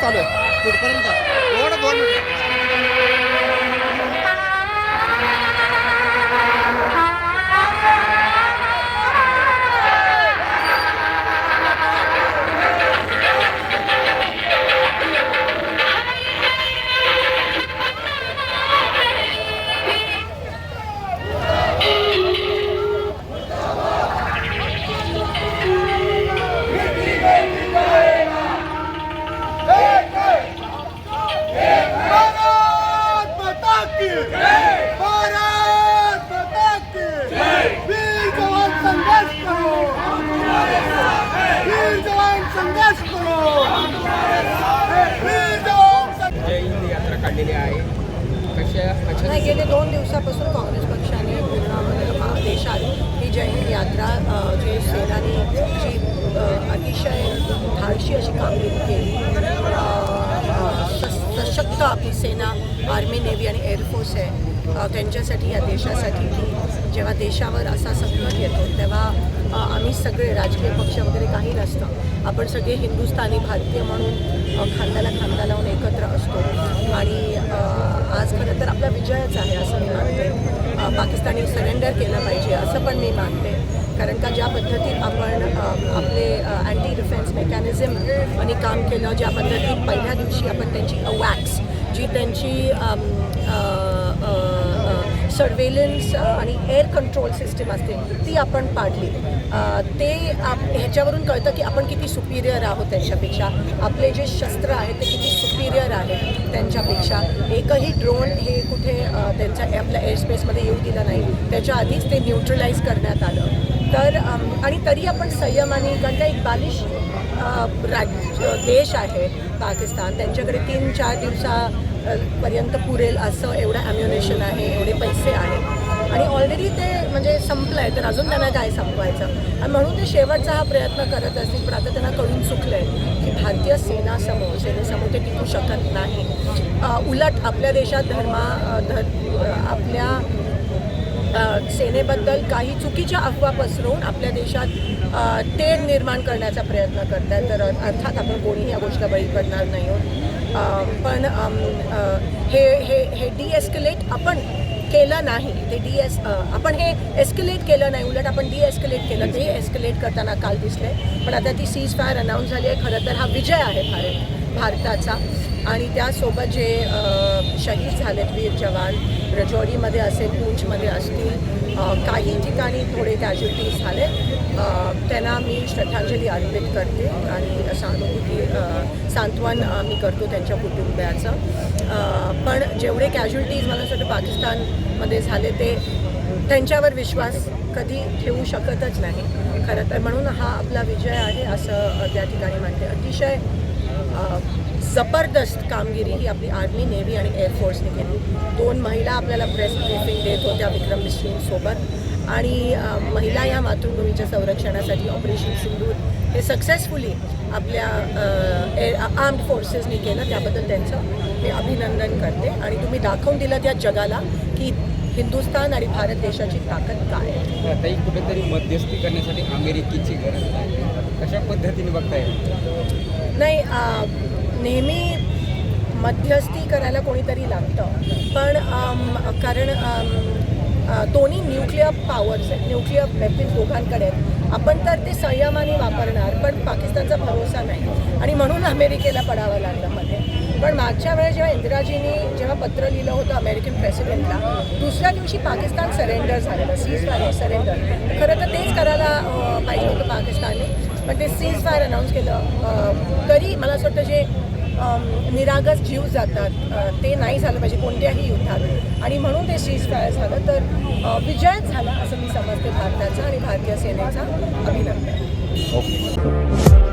चालू आहे. कुठपर्यंत नाही गेले दोन दिवसापासून काँग्रेस पक्षाने पूर्ण देशात ही जय हिंद यात्रा जी जे सेनानी जी अतिशय धाडशी अशी कामगिरी केली. सशक्त आपली सेना आर्मी नेव्ही आणि एअरफोर्स आहे. त्यांच्यासाठी या देशासाठी की जेव्हा देशावर असा संकट येतो तेव्हा आम्ही सगळे राजकीय पक्ष वगैरे काही नसतं. आपण सगळे हिंदुस्थानी भारतीय म्हणून खांद्याला खांदा लावून एकत्र असतो. आणि आज खरं तर आपला विजयच आहे असं मी मानते. पाकिस्तानी सरेंडर केलं पाहिजे असं पण मी मानते. कारण का ज्या पद्धतीत आपण आपले अँटी डिफेन्स मेकॅनिझम आणि काम केलं ज्या पद्धतीत पहिल्या दिवशी आपण त्यांची अवॅक्स जी त्यांची सर्वेलन्स आणि एअर कंट्रोल सिस्टीम असते ती आपण पाडली. ते आप ह्याच्यावरून कळतं की आपण किती सुपिरियर आहोत त्यांच्यापेक्षा. आपले जे शस्त्र आहे ते किती सुपिरियर त्यांच्यापेक्षा. एकही ड्रोन हे कुठे त्यांच्या आपल्या एअरस्पेसमध्ये येऊ दिलं नाही. त्याच्या आधीच ते न्यूट्रलाइज करण्यात आलं. तर आणि तरी आपण संयमाने कारण का एक बालिश राज्य देश आहे पाकिस्तान. त्यांच्याकडे तीन चार दिवसापर्यंत पुरेल असं एवढं ॲम्युनेशन आहे एवढे पैसे आहेत आणि ऑलरेडी ते म्हणजे संपलं आहे तर अजून त्यांना काय संपवायचं? आणि म्हणून ते शेवटचा हा प्रयत्न करत असतील पण आता त्यांना कळून चुकलं आहे की भारतीय सेनासमोर सेनेसमोर ते टिकू शकत नाही. उलट आपल्या देशात धर्मा धर आपल्या सेनेबद्दल काही चुकीच्या अफवा पसरवून आपल्या देशात तेढ निर्माण करण्याचा प्रयत्न करत आहेत तर अर्थात आपण कोणीही या गोष्टीला बळी पडणार नाही आहोत. पण हे हे हे डिएस्कलेट आपण केलं नाही. ते डी एस आपण हे एस्केलेट केलं नाही. उलट आपण डी एस्केलेट केलं. ते एस्केलेट करताना काल दिसले पण आता ती सीज फायर अनाऊन्स झाली आहे. खरं तर हा विजय आहे भारत भारताचा. आणि त्यासोबत जे शहीद झालेत वीर जवान रजौरीमध्ये असेल पूंछमध्ये असतील काही ठिकाणी थोडे कॅज्युलिटीज झाले. त्यांना मी श्रद्धांजली अर्पित करते आणि सहानुभूती सांत्वन मी करतो त्यांच्या कुटुंबियाचं. पण जेवढे कॅज्युलिटीज मला असं वाटतं पाकिस्तानमध्ये झाले ते त्यांच्यावर विश्वास कधी ठेवू शकतच नाही. खरं तर म्हणून हा आपला विजय आहे असं त्या ठिकाणी म्हणते अतिशय जबरदस्त कामगिरी ही आपली आर्मी नेव्ही आणि एअरफोर्सने केली. दोन महिला आपल्याला प्रेस ब्रीफिंग देत होत्या विक्रम मिश्रींसोबत आणि महिला या मातृभूमीच्या संरक्षणासाठी ऑपरेशन सिंदूर हे सक्सेसफुली आपल्या आर्म्ड फोर्सेसनी केलं. त्याबद्दल त्यांचं मी अभिनंदन करते. आणि तुम्ही दाखवून दिलं त्या जगाला की हिंदुस्थान आणि भारत देशाची ताकद काय आहे. कुठेतरी मध्यस्थी करण्यासाठी अमेरिकेची गरज आहे. कशा पद्धतीने बघताय? नाही आ, नेहमी मध्यस्थी करायला कोणीतरी लागतं. पण कारण दोन्ही न्यूक्लिअर पॉवर्स आहेत न्यूक्लिअर वेपन्स दोघांकडे आहेत. आपण तर ते संयमाने वापरणार पण पाकिस्तानचा भरोसा नाही. आणि म्हणून अमेरिकेला पडावं लागलं मध्ये. पण मागच्या वेळेस जेव्हा इंदिराजींनी जेव्हा पत्र लिहिलं होतं अमेरिकन प्रेसिडेंटला दुसऱ्या दिवशी पाकिस्तान सरेंडर झालेलं सीज फायर सरेंडर खरं तर तेच करायला पाहिजे होतं पाकिस्तानने. पण ते सीज फायर अनाऊन्स केलं तरी मला असं वाटतं जे निरागस जीव जातात. ते नाही झालं पाहिजे कोणत्याही युद्धात. आणि म्हणून ते सीज काय झालं. तर विजयच झाला असं मी समजते भारताचा आणि भारतीय सेनेचा अभिनंदन. ओके.